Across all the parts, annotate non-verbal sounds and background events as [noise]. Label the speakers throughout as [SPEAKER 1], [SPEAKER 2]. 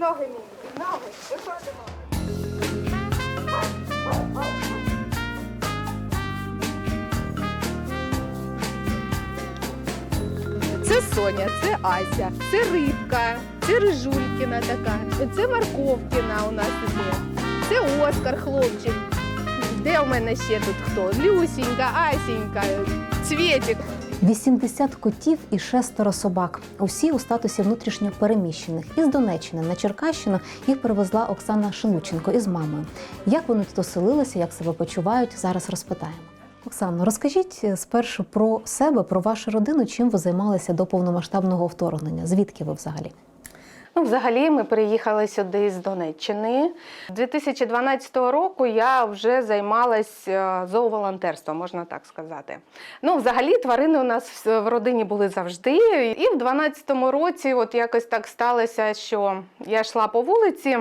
[SPEAKER 1] Ноги під ноги. Виходимо. Це Соня, це Ася, це рибка, це Рижулькіна така, це Марковкіна у нас іде. Це Оскар, хлопчик. Де у мене ще тут хто? Люсінька, Асінька, Цвєтік.
[SPEAKER 2] 80 котів і шестеро собак. Усі у статусі внутрішньо переміщених. Із Донеччини на Черкащину їх привезла Оксана Шелученко із мамою. Як вони тут оселилися, як себе почувають, зараз розпитаємо. Оксано, розкажіть е, спершу про себе, про вашу родину, чим ви займалися до повномасштабного вторгнення? Звідки ви взагалі?
[SPEAKER 1] Ну, взагалі, ми приїхали сюди з Донеччини. 2012 року я вже займалась е, зооволонтерством, можна так сказати. Ну, взагалі, тварини у нас в родині були завжди. І в 2012 році, от якось так сталося, що я йшла по вулиці.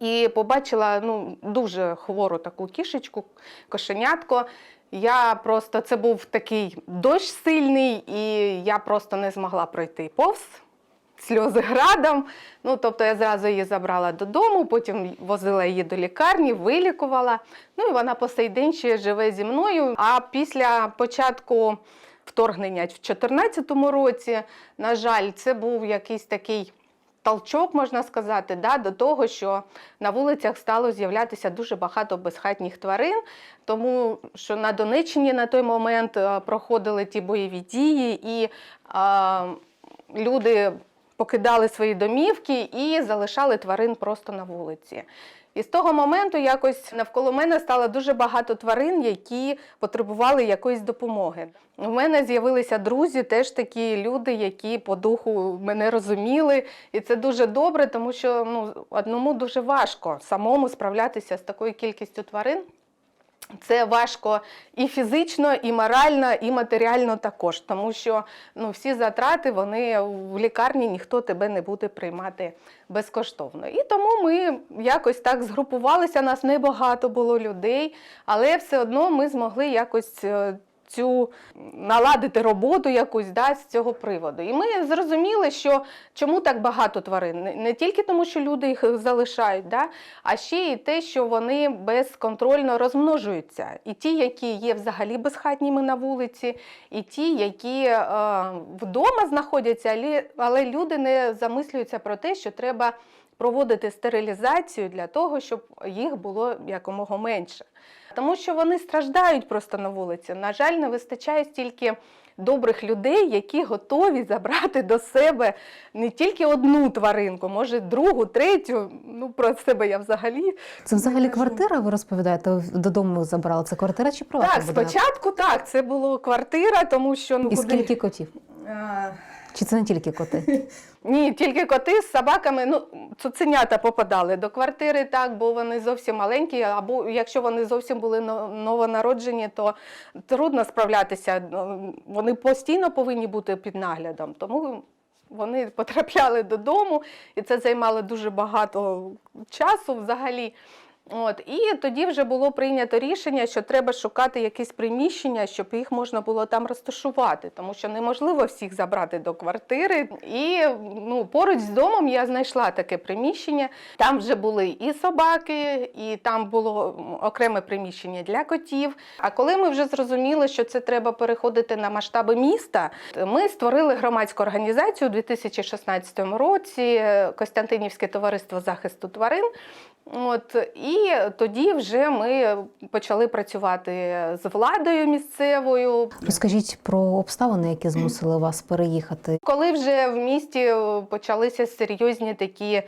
[SPEAKER 1] І побачила ну, дуже хвору таку кішечку, кошенятко. Я просто це був такий дощ сильний, і я просто не змогла пройти повз сльози градом. Ну, тобто я зразу її забрала додому, потім возила її до лікарні, вилікувала. Ну і вона по сей день ще живе зі мною. А після початку вторгнення в 2014 році, на жаль, це був якийсь такий. Толчок, можна сказати, да, до того, що на вулицях стало з'являтися дуже багато безхатніх тварин, тому що на Донеччині на той момент е, проходили ті бойові дії, і е, люди покидали свої домівки і залишали тварин просто на вулиці. І з того моменту якось навколо мене стало дуже багато тварин, які потребували якоїсь допомоги. У мене з'явилися друзі, теж такі люди, які по духу мене розуміли. І це дуже добре, тому що ну, одному дуже важко самому справлятися з такою кількістю тварин. Це важко і фізично, і морально, і матеріально також, тому що ну, всі затрати вони в лікарні ніхто тебе не буде приймати безкоштовно. І тому ми якось так згрупувалися, нас небагато було людей, але все одно ми змогли якось. Цю наладити роботу якусь да, з цього приводу. І ми зрозуміли, що чому так багато тварин. Не- тільки тому, що люди їх залишають, да, а ще й те, що вони безконтрольно розмножуються. І ті, які є взагалі безхатніми на вулиці, і ті, які е, вдома знаходяться, але люди не замислюються про те, що треба проводити стерилізацію для того, щоб їх було якомога менше. Тому що вони страждають просто на вулиці. На жаль, не вистачає стільки добрих людей, які готові забрати до себе не тільки одну тваринку, може другу, третю. Ну про себе я взагалі
[SPEAKER 2] Це взагалі квартира, ви розповідаєте, додому забрали. Це квартира чи приватний
[SPEAKER 1] так. Спочатку так, це була квартира, тому що ну
[SPEAKER 2] І
[SPEAKER 1] куди-
[SPEAKER 2] скільки котів? Чи це не тільки коти? [laughs]
[SPEAKER 1] Ні, тільки коти з собаками. Ну, цуценята попадали до квартири, так, бо вони зовсім маленькі, або якщо вони зовсім були новонароджені, то трудно справлятися. Ну, Вони постійно повинні бути під наглядом. Тому вони потрапляли додому, і це займало дуже багато часу взагалі. От, і тоді вже було прийнято рішення, що треба шукати якесь приміщення, щоб їх можна було там розташувати, тому що неможливо всіх забрати до квартири. І ну, поруч з домом я знайшла таке приміщення. Там вже були і собаки, і там було окреме приміщення для котів. А коли ми вже зрозуміли, що це треба переходити на масштаби міста, ми створили громадську організацію у 2016 році Костянтинівське товариство захисту тварин. От і тоді вже ми почали працювати з владою місцевою.
[SPEAKER 2] Розкажіть про обставини, які змусили вас переїхати.
[SPEAKER 1] Коли вже в місті почалися серйозні такі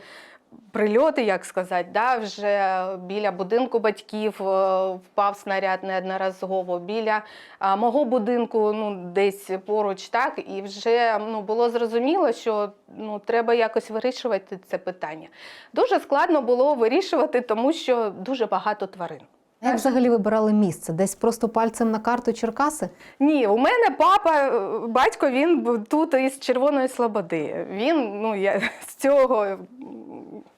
[SPEAKER 1] прильоти, як сказати, да, вже біля будинку батьків е, впав снаряд неодноразово, біля а, мого будинку, ну десь поруч, так, і вже ну, було зрозуміло, що ну, треба якось вирішувати це питання. Дуже складно було вирішувати, тому що дуже багато тварин.
[SPEAKER 2] Як взагалі вибирали місце? Десь просто пальцем на карту Черкаси?
[SPEAKER 1] Ні, у мене папа, е, батько, він тут із Червоної Слободи. Він ну, я, з цього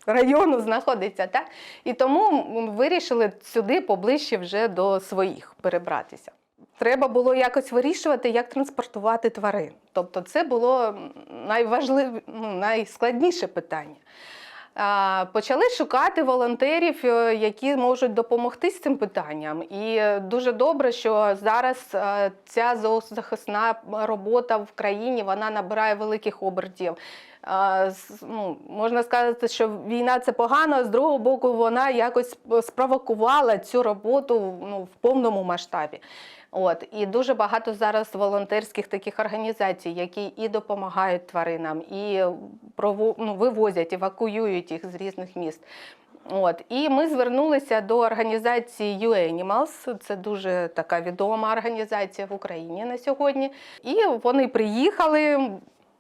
[SPEAKER 1] району знаходиться. Так? І тому вирішили сюди поближче вже до своїх перебратися. Треба було якось вирішувати, як транспортувати тварин. Тобто це було найважливіше, ну, найскладніше питання. Почали шукати волонтерів, е, які можуть допомогти з цим питанням. І дуже добре, що зараз е, ця зоозахисна робота в країні вона набирає великих обертів. Ну, можна сказати, що війна це погано, а з другого боку, вона якось спровокувала цю роботу ну, в повному масштабі. От і дуже багато зараз волонтерських таких організацій, які і допомагають тваринам, і ну, вивозять, евакуюють їх з різних міст. От і ми звернулися до організації U-Animals, Це дуже така відома організація в Україні на сьогодні. І вони приїхали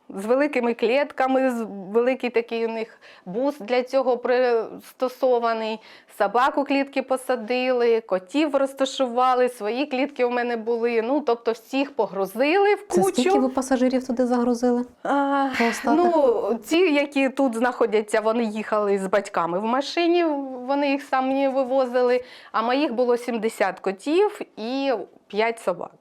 [SPEAKER 1] з великими клітками, з великий такий у них бус для цього пристосований. Собаку клітки посадили, котів розташували, свої клітки у мене були. Ну тобто всіх погрузили в
[SPEAKER 2] Це
[SPEAKER 1] кучу.
[SPEAKER 2] скільки ви пасажирів туди загрузили?
[SPEAKER 1] А, ну, ті, які тут знаходяться, вони їхали з батьками в машині, вони їх самі вивозили. А моїх було 70 котів і 5 собак.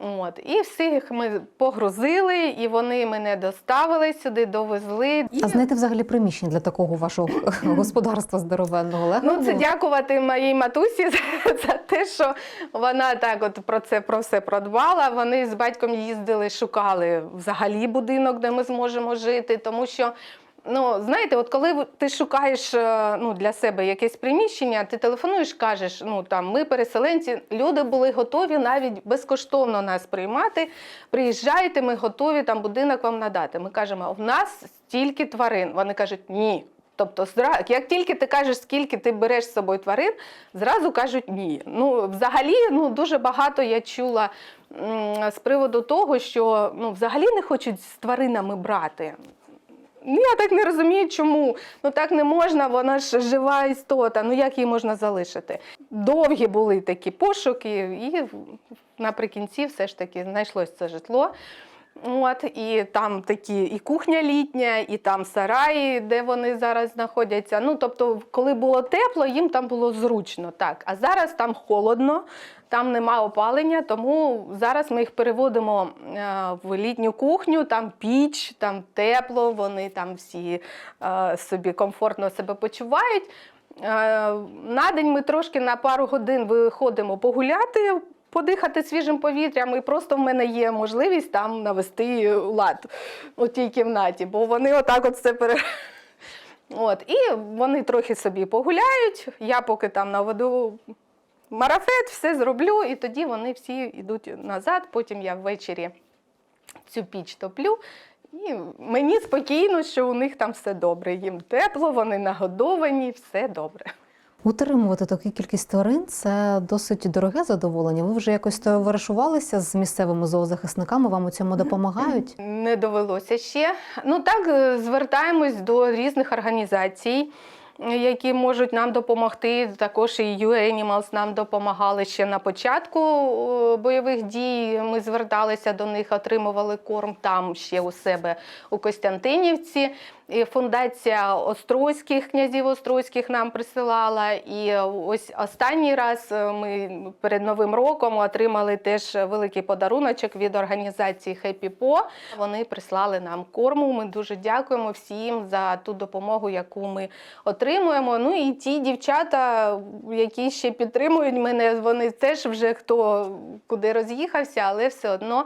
[SPEAKER 1] От. І всіх ми погрузили, і вони мене доставили сюди, довезли. І...
[SPEAKER 2] А знайти взагалі приміщення для такого вашого [laughs] господарства здоровенного легко?
[SPEAKER 1] Ну, це
[SPEAKER 2] було?
[SPEAKER 1] дякувати моїй матусі [laughs] за, за те, що вона так от про це про все продбала. Вони з батьком їздили, шукали взагалі будинок, де ми зможемо жити, тому що. Ну, знаєте, от коли ти шукаєш е, ну, для себе якесь приміщення, ти телефонуєш, кажеш, ну там ми переселенці, люди були готові навіть безкоштовно нас приймати. Приїжджайте, ми готові там будинок вам надати. Ми кажемо, в нас стільки тварин. Вони кажуть, ні. Тобто, як тільки ти кажеш, скільки ти береш з собою тварин, зразу кажуть ні. Ну, взагалі, ну дуже багато я чула з приводу того, що ну, взагалі не хочуть з тваринами брати. Я так не розумію, чому. Ну так не можна, вона ж жива істота. Ну як її можна залишити? Довгі були такі пошуки, і наприкінці все ж таки знайшлось це житло. От, і там такі і кухня літня, і там сараї, де вони зараз знаходяться. Ну, тобто, коли було тепло, їм там було зручно. Так. А зараз там холодно, там нема опалення, тому зараз ми їх переводимо е, в літню кухню, там піч, там тепло, вони там всі е, собі комфортно себе почувають. Е, На день ми трошки на пару годин виходимо погуляти, подихати свіжим повітрям, і просто в мене є можливість там навести лад у тій кімнаті, бо вони отак от все пере. От, і вони трохи собі погуляють. Я поки там наведу марафет, все зроблю, і тоді вони всі йдуть назад. Потім я ввечері цю піч топлю. І мені спокійно, що у них там все добре. Їм тепло, вони нагодовані, все добре.
[SPEAKER 2] Утримувати таку кількість тварин це досить дороге задоволення. Ви вже якось товаришувалися з місцевими зоозахисниками, вам у цьому допомагають?
[SPEAKER 1] Не довелося ще. Ну так, е, звертаємось до різних організацій, е, які можуть нам допомогти. Також і U-Animals нам допомагали ще на початку е, бойових дій. Ми зверталися до них, отримували корм там ще у себе у Костянтинівці. Фундація Острозьких князів Острозьких нам присилала. І ось останній раз е, ми перед Новим роком отримали теж великий подаруночок від організації Po. Вони прислали нам корму. Ми дуже дякуємо всім за ту допомогу, яку ми отримуємо. Ну і ті дівчата, які ще підтримують мене, вони теж вже хто куди роз'їхався, але все одно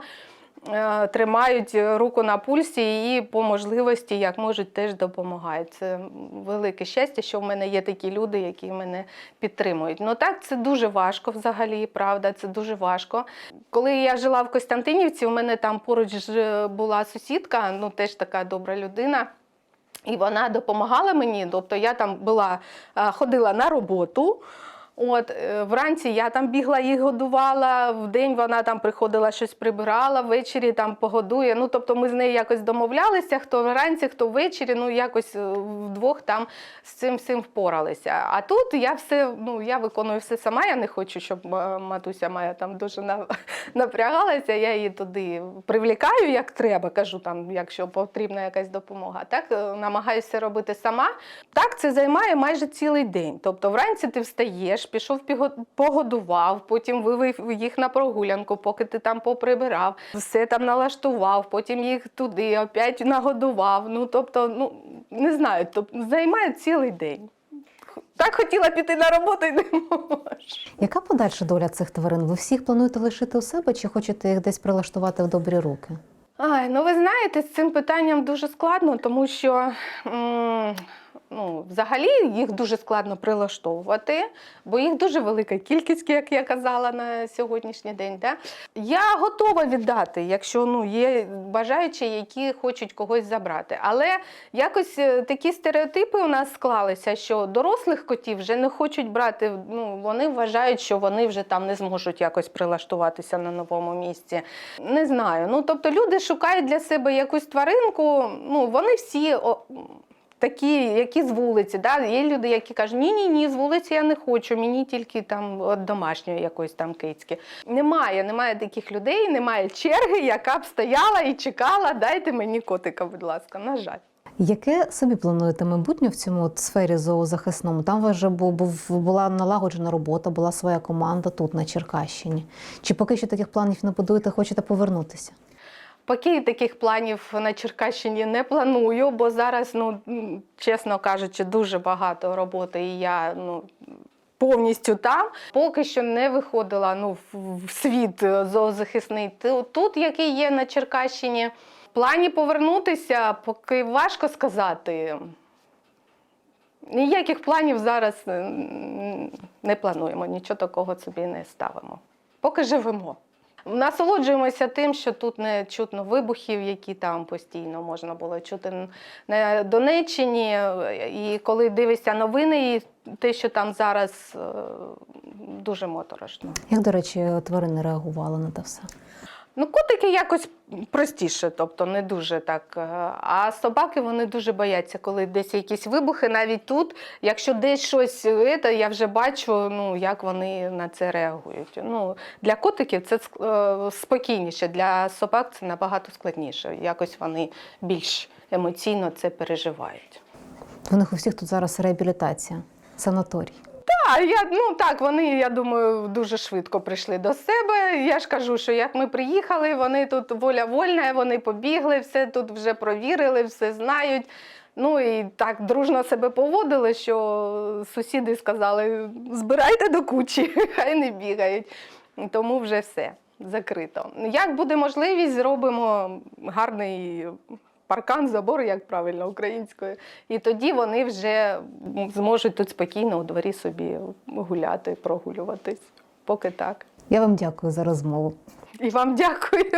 [SPEAKER 1] тримають руку на пульсі і по можливості, як можуть, теж допомагають. Це велике щастя, що в мене є такі люди, які мене підтримують. Ну так, це дуже важко взагалі, правда, це дуже важко. Коли я жила в Костянтинівці, у мене там поруч була сусідка, ну теж така добра людина. І вона допомагала мені. Тобто я там була, е, ходила на роботу. От е, вранці я там бігла, їх годувала. Вдень вона там приходила, щось прибирала, ввечері там погодує. Ну тобто ми з нею якось домовлялися, хто вранці, хто ввечері. Ну якось е, вдвох там з цим всім впоралися. А тут я все, ну я виконую все сама. Я не хочу, щоб е, матуся моя там дуже на- [laughs] напрягалася. Я її туди привлікаю, як треба. Кажу там, якщо потрібна якась допомога. Так намагаюся робити сама. Так, це займає майже цілий день. Тобто, вранці ти встаєш, пішов погодував, потім вивів їх на прогулянку, поки ти там поприбирав, все там налаштував, потім їх туди, опять нагодував. Ну тобто, ну не знаю, то займає цілий день. Так хотіла піти на роботу і не можу.
[SPEAKER 2] Яка подальша доля цих тварин? Ви всіх плануєте лишити у себе чи хочете їх десь прилаштувати в добрі руки?
[SPEAKER 1] Ай, ну ви знаєте, з цим питанням дуже складно, тому що м, ну, взагалі їх дуже складно прилаштовувати, бо їх дуже велика кількість, як я казала на сьогоднішній день. Да? Я готова віддати, якщо ну, є бажаючі, які хочуть когось забрати. Але якось е, такі стереотипи у нас склалися, що дорослих котів вже не хочуть брати. Ну, вони вважають, що вони вже там не зможуть якось прилаштуватися на новому місці. Не знаю. Ну тобто люди шукають для себе якусь тваринку. Ну вони всі. Такі, які з вулиці, да? є люди, які кажуть, ні, ні, з вулиці я не хочу, мені тільки там от домашньої якоїсь там кицьки. Немає, немає таких людей, немає черги, яка б стояла і чекала, дайте мені котика, будь ласка, на жаль.
[SPEAKER 2] Яке собі плануєте майбутнє в цьому от сфері зоозахисному? Там вже була налагоджена робота, була своя команда тут, на Черкащині. Чи поки що таких планів не будуєте, хочете повернутися?
[SPEAKER 1] Поки таких планів на Черкащині не планую, бо зараз, ну чесно кажучи, дуже багато роботи, і я ну. Повністю там поки що не виходила ну, в- світ зоозахисний. Тут, який є на Черкащині, в плані повернутися, поки важко сказати. Ніяких планів зараз не плануємо, нічого такого собі не ставимо. Поки живемо. Насолоджуємося тим, що тут не чутно вибухів, які там постійно можна було чути на Донеччині. І коли дивишся новини, і те, що там зараз, е, дуже моторошно.
[SPEAKER 2] Як, до речі, тварини реагували на те все?
[SPEAKER 1] Ну, котики якось простіше, тобто не дуже так. е, А собаки вони дуже бояться, коли десь якісь вибухи, навіть тут, якщо десь щось, це, я вже бачу, ну, як вони на це реагують. Ну, для котиків це е, спокійніше, для собак це набагато складніше. Якось вони більш емоційно це переживають.
[SPEAKER 2] У них у всіх тут зараз реабілітація, санаторій.
[SPEAKER 1] Так, я, ну так, вони, я думаю, дуже швидко прийшли до себе. Я ж кажу, що як ми приїхали, вони тут воля вольна, вони побігли, все тут вже провірили, все знають. Ну і так дружно себе поводили, що сусіди сказали: збирайте до кучі, [laughs] хай не бігають. Тому вже все закрито. Як буде можливість, зробимо гарний паркан, забор, як правильно українською. І тоді вони вже зможуть тут спокійно у дворі собі гуляти, прогулюватись. Поки так.
[SPEAKER 2] Я вам дякую за розмову.
[SPEAKER 1] І вам дякую.